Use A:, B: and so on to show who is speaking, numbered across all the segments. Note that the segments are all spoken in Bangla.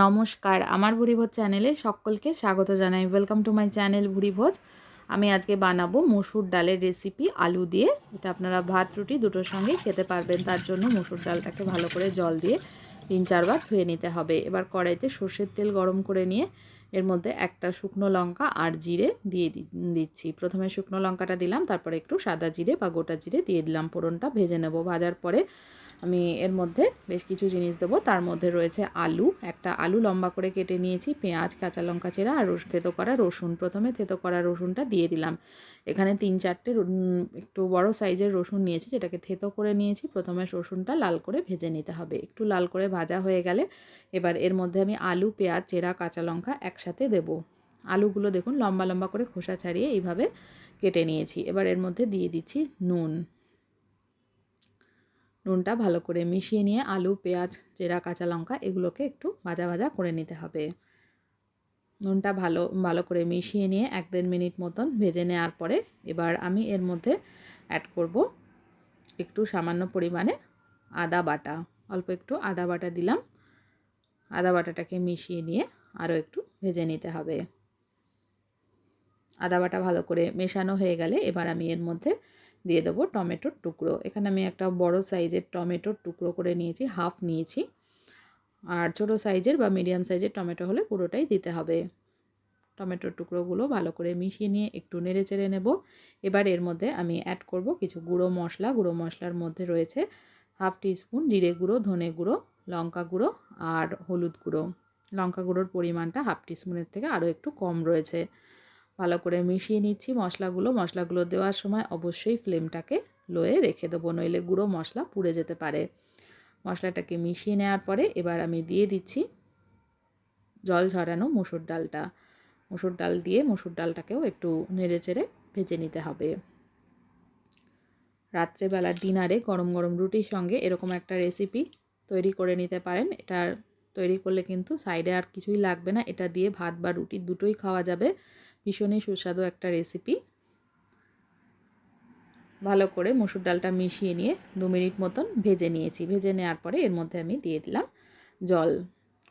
A: নমস্কার। আমার ভুরিভোজ চ্যানেলে সকলকে স্বাগত জানাই। Welcome to my channel Bhurivoj. আমি আজকে বানাবো মসুর ডালের রেসিপি আলু দিয়ে। এটা আপনারা ভাত, রুটি দুটোর সঙ্গেই খেতে পারবেন। তার জন্য মসুর ডালটাকে ভালো করে জল দিয়ে তিন, চারবার ধুয়ে নিতে হবে। এবার কড়াইতে সর্ষের তেল গরম করে নিয়ে এর মধ্যে একটা শুকনো লঙ্কা আর জিরে দিয়ে দিচ্ছি। প্রথমে শুকনো লঙ্কাটা দিলাম, তারপরে একটু সাদা জিরে বা গোটা জিরে দিয়ে দিলাম। ফোড়নটা ভেজে নেব। ভাজার পরে আমি এর মধ্যে বেশ কিছু জিনিস দেবো। তার মধ্যে রয়েছে আলু। একটা আলু লম্বা করে কেটে নিয়েছি। পেঁয়াজ, কাঁচা লঙ্কা চেরা আর থেতো করা রসুন। প্রথমে থেতো করা রসুনটা দিয়ে দিলাম। এখানে তিন চারটে একটু বড় সাইজের রসুন নিয়েছি, যেটাকে থেতো করে নিয়েছি। প্রথমে রসুনটা লাল করে ভেজে নিতে হবে। একটু লাল করে ভাজা হয়ে গেলে এবার এর মধ্যে আমি আলু, পেঁয়াজ, চেরা, কাঁচা লঙ্কা একসাথে দেব। আলুগুলো দেখুন লম্বা লম্বা করে খোসা ছাড়িয়ে এইভাবে কেটে নিয়েছি। এবার এর মধ্যে দিয়ে দিচ্ছি নুন। নুনটা ভালো করে মিশিয়ে নিয়ে আলু, পেঁয়াজ চেরা কাঁচা লঙ্কা এগুলোকে একটু ভাজা ভাজা করে নিতে হবে। নুনটা ভালো ভালো করে মিশিয়ে নিয়ে এক দেড় মিনিট মতন ভেজে নেওয়ার পরে এবার আমি এর মধ্যে অ্যাড করব একটু সামান্য পরিমাণে আদা বাটা। অল্প একটু আদা বাটা দিলাম। আদা বাটাটাকে মিশিয়ে নিয়ে আরও একটু ভেজে নিতে হবে। আদা বাটা ভালো করে মেশানো হয়ে গেলে এবার আমি এর মধ্যে দিয়ে দেবো টমেটোর টুকরো। এখানে আমি একটা বড় সাইজের টমেটোর টুকরো করে নিয়েছি, হাফ নিয়েছি। আর ছোটো সাইজের বা মিডিয়াম সাইজের টমেটো হলে পুরোটাই দিতে হবে। টমেটোর টুকরোগুলো ভালো করে মিশিয়ে নিয়ে একটু নেড়ে চেড়ে নেব। এবার এর মধ্যে আমি অ্যাড করব কিছু গুঁড়ো মশলা। গুঁড়ো মশলার মধ্যে রয়েছে হাফ টিস্পুন জিরে গুঁড়ো, ধনে গুঁড়ো, লঙ্কা গুঁড়ো আর হলুদ গুঁড়ো। লঙ্কা গুঁড়োর পরিমাণটা হাফ টিস্পুনের থেকে আরও একটু কম রয়েছে। ভালো করে মিশিয়ে নিচ্ছি মশলাগুলো। মশলাগুলো দেওয়ার সময় অবশ্যই ফ্লেমটাকে লোয়ে রেখে দেবো, নইলে গুঁড়ো মশলা পুড়ে যেতে পারে। মশলাটাকে মিশিয়ে নেওয়ার পরে এবার আমি দিয়ে দিচ্ছি জল ঝরানো মুসুর ডালটা। মুসুর ডাল দিয়ে মুসুর ডালটাকেও একটু নেড়ে চেড়ে ভেজে নিতে হবে। রাত্রেবেলার ডিনারে গরম গরম রুটির সঙ্গে এরকম একটা রেসিপি তৈরি করে নিতে পারেন। এটা তৈরি করলে কিন্তু সাইডে আর কিছুই লাগবে না। এটা দিয়ে ভাত বা রুটি দুটোই খাওয়া যাবে। ভীষণই সুস্বাদু একটা রেসিপি ভালো করে মসুর ডালটা মিশিয়ে নিয়ে দু মিনিট মতন ভেজে নিয়েছি। ভেজে নেওয়ার পরে এর মধ্যে আমি দিয়ে দিলাম জল।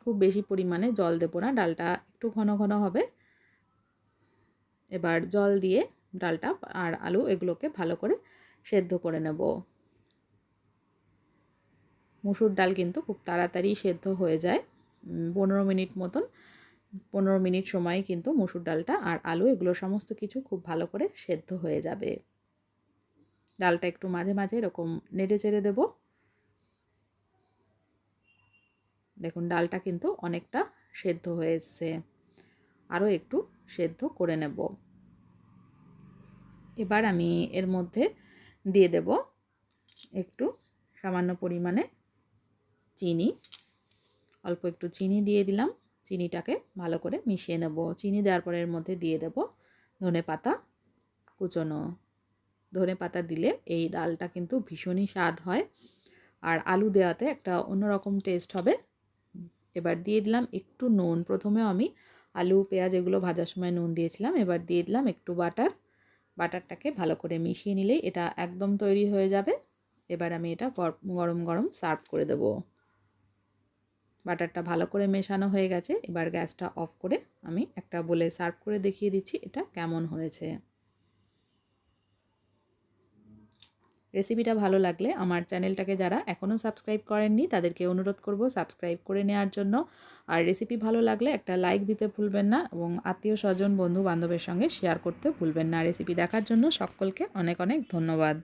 A: খুব বেশি পরিমাণে জল দেবো না, ডালটা একটু ঘন ঘন হবে। এবার জল দিয়ে ডালটা আর আলু এগুলোকে ভালো করে সেদ্ধ করে নেব। মুসুর ডাল কিন্তু খুব তাড়াতাড়ি সেদ্ধ হয়ে যায়। পনেরো মিনিট মতন পনেরো মিনিট সময় কিন্তু মুসুর ডালটা আর আলু, এগুলো সমস্ত কিছু খুব ভালো করে সেদ্ধ হয়ে যাবে। ডালটা একটু মাঝে মাঝে এরকম নেড়ে চেড়ে দেব। দেখুন, ডালটা কিন্তু অনেকটা সেদ্ধ হয়ে এসছে আরও একটু সেদ্ধ করে নেব। এবার আমি এর মধ্যে দিয়ে দেব একটু সামান্য পরিমাণে চিনি। অল্প একটু চিনি দিয়ে দিলাম। চিনিটাকে ভালো করে মিশিয়ে নেব। চিনি দেওয়ার পরে এর মধ্যে দিয়ে দেব ধনে পাতা কুচনো। ধনে পাতা দিলে এই ডালটা কিন্তু ভীষণই স্বাদ হয়। আর আলু দেওয়াতে একটা অন্যরকম টেস্ট হবে। এবার দিয়ে দিলাম একটু নুন। প্রথমেও আমি আলু, পেঁয়াজ এগুলো ভাজার সময় নুন দিয়েছিলাম। এবার দিয়ে দিলাম একটু বাটার। বাটারটাকে ভালো করে মিশিয়ে নিলেই এটা একদম তৈরি হয়ে যাবে। এবার আমি এটা গরম গরম সার্ভ করে দেবো। বাটারটা ভালো করে মেশানো হয়ে গেছে। এবার গ্যাসটা অফ করে আমি একটা বলে সার্ভ করে দেখিয়ে দিচ্ছি এটা কেমন হয়েছে। রেসিপিটা ভালো লাগলে আমার চ্যানেলটাকে যারা এখনও সাবস্ক্রাইব করেননি, তাদেরকে অনুরোধ করব সাবস্ক্রাইব করে নেওয়ার জন্য। আর রেসিপি ভালো লাগলে একটা লাইক দিতে ভুলবেন না এবং আত্মীয় স্বজন বন্ধু বান্ধবের সঙ্গে শেয়ার করতে ভুলবেন না। রেসিপি দেখার জন্য সকলকে অনেক অনেক ধন্যবাদ।